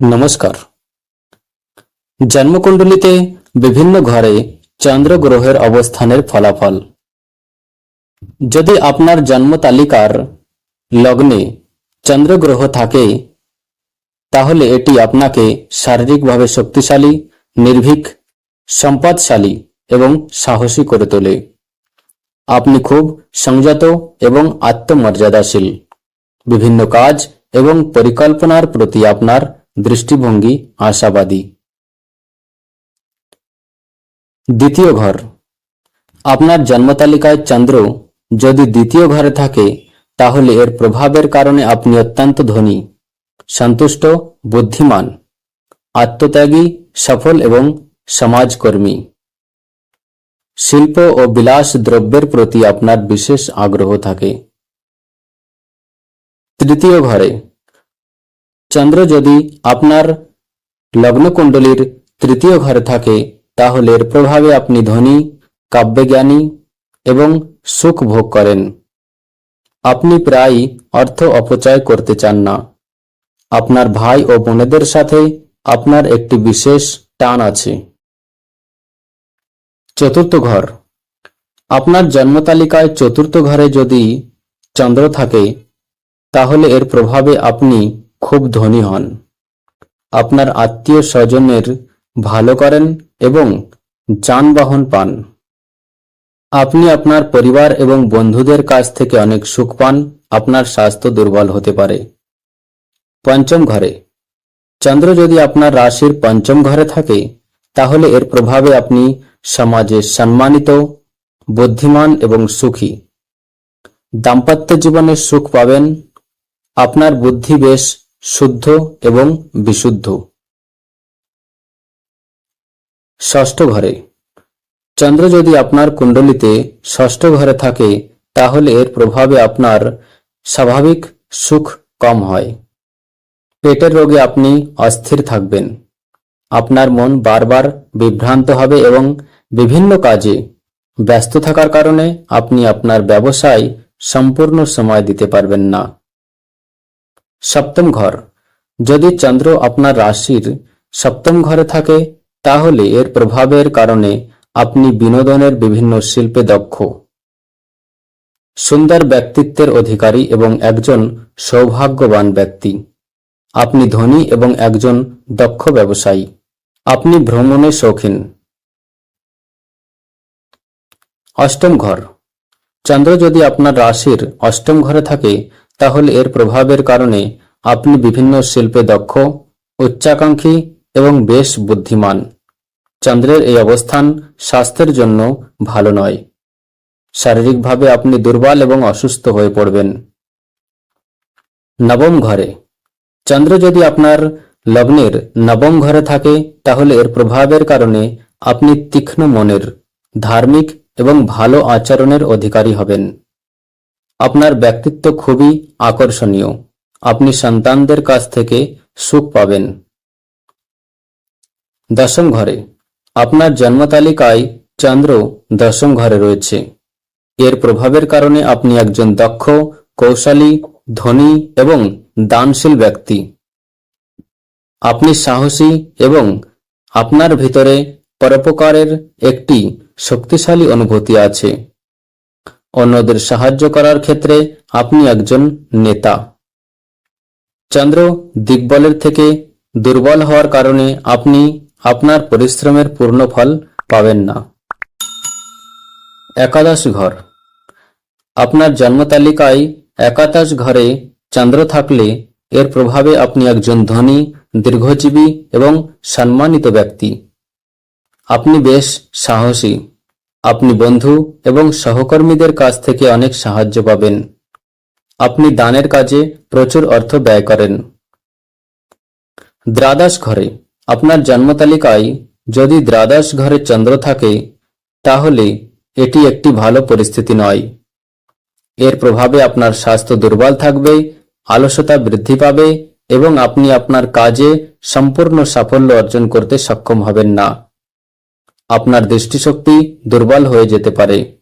নমস্কার। জন্মকুণ্ডলিতে বিভিন্ন ঘরে চন্দ্র গ্রহের অবস্থানের ফলাফল। যদি আপনার জন্ম তালিকার লগ্নে চন্দ্র গ্রহ থাকে, তাহলে এটি আপনাকে শারীরিকভাবে শক্তিশালী, নির্ভীক, সম্পদশালী এবং সাহসী করে তোলে। আপনি খুব সংযত এবং আত্মমর্যাদাশীল। বিভিন্ন কাজ এবং পরিকল্পনার প্রতি আপনার দৃষ্টিভঙ্গি আশাবাদী। দ্বিতীয় ঘর। আপনার জন্মতালিকায় চন্দ্র যদি দ্বিতীয় ঘরে থাকে, তাহলে এর প্রভাবের কারণে আপনি অত্যন্ত ধনী, সন্তুষ্ট, বুদ্ধিমান, আত্মত্যাগী, সফল এবং সমাজকর্মী। শিল্প ও বিলাস দ্রব্যের প্রতি আপনার বিশেষ আগ্রহ থাকে। তৃতীয় ঘরে। চন্দ্র যদি আপনার লগ্নকুণ্ডলীর তৃতীয় ঘরে থাকে, তাহলে এর প্রভাবে আপনি ধনী, কাব্যজ্ঞানী এবং সুখ ভোগ করেন। আপনি প্রায় অর্থ অপচয় করতে চান না। আপনার ভাই ও বোনেদের সাথে আপনার একটি বিশেষ টান আছে। চতুর্থ ঘর। আপনার জন্মতালিকায় চতুর্থ ঘরে যদি চন্দ্র থাকে, তাহলে এর প্রভাবে আপনি খুব ধনী হন। আপনার আত্মীয় স্বজনের ভালো করেন এবং যানবাহন পান। আপনি আপনার পরিবার এবং বন্ধুদের কাছ থেকে অনেক সুখ পান, আপনার স্বাস্থ্য দুর্বল হতে পারে। পঞ্চম ঘরে। চন্দ্র যদি আপনার রাশির পঞ্চম ঘরে থাকে, তাহলে এর প্রভাবে আপনি সমাজে সম্মানিত, বুদ্ধিমান এবং সুখী। দাম্পত্য জীবনে সুখ পাবেন, আপনার বুদ্ধি বেশ শুদ্ধ এবং বিশুদ্ধ। ষষ্ঠ ঘরে। চন্দ্র যদি আপনার কুণ্ডলিতে ষষ্ঠ ঘরে থাকে, তাহলে এর প্রভাবে আপনার স্বাভাবিক সুখ কম হয়। পেটের রোগে আপনি অস্থির থাকবেন। আপনার মন বারবার বিভ্রান্ত হবে এবং বিভিন্ন কাজে ব্যস্ত থাকার কারণে আপনি আপনার ব্যবসায় সম্পূর্ণ সময় দিতে পারবেন না। সপ্তম ঘর। যদি চন্দ্র আপনার রাশির সপ্তম ঘরে থাকে, তাহলে এর প্রভাবের কারণে আপনি বিনোদনের বিভিন্ন শিল্পে দক্ষ। সুন্দর ব্যক্তিত্বের অধিকারী এবং একজন সৌভাগ্যবান ব্যক্তি। আপনি ধনী এবং একজন দক্ষ ব্যবসায়ী। আপনি ভ্রমণে শৌখিন। অষ্টম ঘর। চন্দ্র যদি আপনার রাশির অষ্টম ঘরে থাকে তাহলে এর প্রভাবের কারণে আপনি বিভিন্ন শিল্পে দক্ষ, উচ্চাকাঙ্ক্ষী এবং বেশ বুদ্ধিমান। চন্দ্রের এই অবস্থান স্বাস্থ্যের জন্য ভালো নয়। শারীরিকভাবে আপনি দুর্বল এবং অসুস্থ হয়ে পড়বেন। নবম ঘরে। চন্দ্র যদি আপনার লগ্নের নবম ঘরে থাকে, তাহলে এর প্রভাবের কারণে আপনি তীক্ষ্ণ মনের, ধার্মিক এবং ভালো আচরণের অধিকারী হবেন। আপনার ব্যক্তিত্ব খুবই আকর্ষণীয়। আপনি সন্তানদের কাছ থেকে সুখ পাবেন। দশম ঘরে। আপনার জন্মতালিকায় চন্দ্র দশম ঘরে রয়েছে। এর প্রভাবের কারণে আপনি একজন দক্ষ, কৌশলী, ধনী এবং দানশীল ব্যক্তি। আপনি সাহসী এবং আপনার ভিতরে পরোপকারের একটি শক্তিশালী অনুভূতি আছে। অন্যদের সাহায্য করার ক্ষেত্রে আপনি একজন নেতা। চন্দ্র দিগ্বলের থেকে দুর্বল হওয়ার কারণে আপনি আপনার পরিশ্রমের পূর্ণ ফল পাবেন না। একাদশ ঘর। আপনার জন্মতালিকায় একাদশ ঘরে চন্দ্র থাকলে এর প্রভাবে আপনি একজন ধনী, দীর্ঘজীবী এবং সম্মানিত ব্যক্তি। আপনি বেশ সাহসী। আপনি বন্ধু এবং সহকর্মীদের কাছ থেকে অনেক সাহায্য পাবেন। আপনি দানের কাজে প্রচুর অর্থ ব্যয় করেন। দ্বাদশ ঘরে, আপনার জন্মতালিকায় যদি দ্বাদশ ঘরে চন্দ্র থাকে, তাহলে এটি একটি ভালো পরিস্থিতি নয়। এর প্রভাবে আপনার স্বাস্থ্য দুর্বল থাকবে, আলসতা বৃদ্ধি পাবে এবং আপনি আপনার কাজে সম্পূর্ণ সাফল্য অর্জন করতে সক্ষম হবেন না। আপনার দৃষ্টিশক্তি দুর্বল হয়ে যেতে পারে।